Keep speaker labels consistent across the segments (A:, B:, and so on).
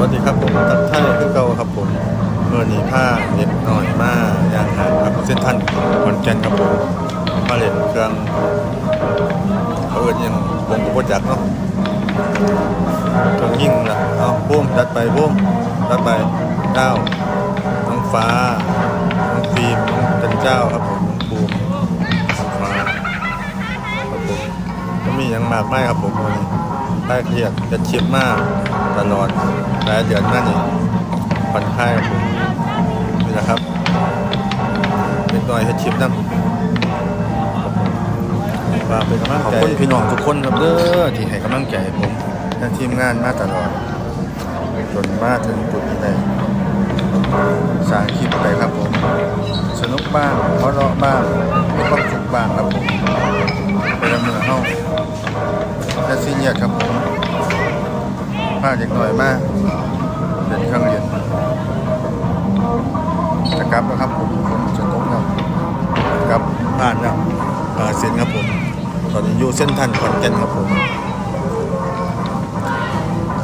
A: วัสดีครับผมทักทายคือเก่าครับผมเมื่อนี้ผ้าเล็บหน่อยมาย่างหางครับเส้นทันขอนแก่นครับผมมาเล่นเครื่องเขาเอิ้นยังวงกุบจักเนาะเครื่องยิ่งละเอาบุ้มดัดไปบุ้มดัดไปเจ้าน้องฟ้าน้องฟิล์มน้องจันเจ้าครับผมน้องภูมิน้องฟ้าครับผมก็มีอย่างมากไม่ครับผมวันนี้ใต้เครียดจะเชียดมาก ตลอดหลายเดือนนั่นผ่อนคลายครับผมนี่แหละครับเล็กน้อยเฮ็ดชิปนะฝากเป็นกำลังใจขอบคุณพี่น้องทุกคนครับเด้อที่ให้กำลังใจผมและทีมงานมาตลอดจนมาถึงจุดนี้ได้สร้างคลิปไปครับผม สนุกบ้างเพราะเราะบ้างมีความสุขบ้างครับผมเป็นมือเฮาและซีเนียร์ครับผมาเด็กหน่อยมากเรียนเครื่องเรียนจะกลับแล้วครับผมผมจะตกแล้วกลับบ้านแล้วอ่าเซ็นครับผม ตอนนี้อยู่เส้นทันขอนแก่นครับผม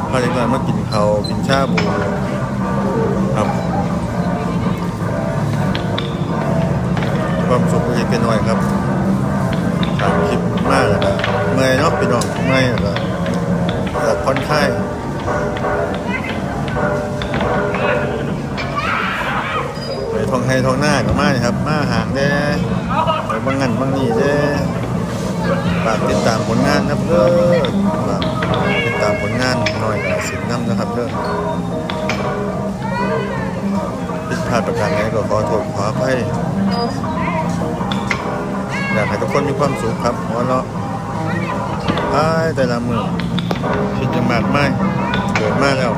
A: พาเด็กหน่อยมากินเขาวกินชาบูครับความสุขเล็กน้อยครับทางคลิปมากแล้วก็เมื่อยเนาะพี่น้องเมื่อยแล้วก็อยากผ่อนคลาย ไปทองให้ทองหน้าก็มาครับ มาห่างเด้ไปบางงานบางนี่เด้ฝากติดตามผลงานนะครับเด้อฝากติดตามผลงานหน่อยกับสินน้ำนะครับเด้อผิดพลาดประการใดก็ขอโทษขออภัยอยากให้ทุกคนมีความสุขครับหัวเราะไอ้แต่ละมือ ยังหมากไม่เกิดมากแล้ว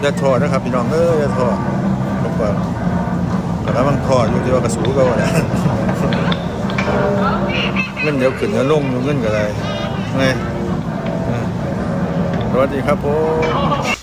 A: อย่าทอดนะครับพี่น้องเอ้ยอย่าท้อทุกคนแต่ถ้ามันทอดอยู่ที่ว่ากระสูก็ว่าแหละเงินเดี๋ยวขึ้นเดี๋ยวลงอยู่เงินก็ได้ไงอืมสวัสดีครับผม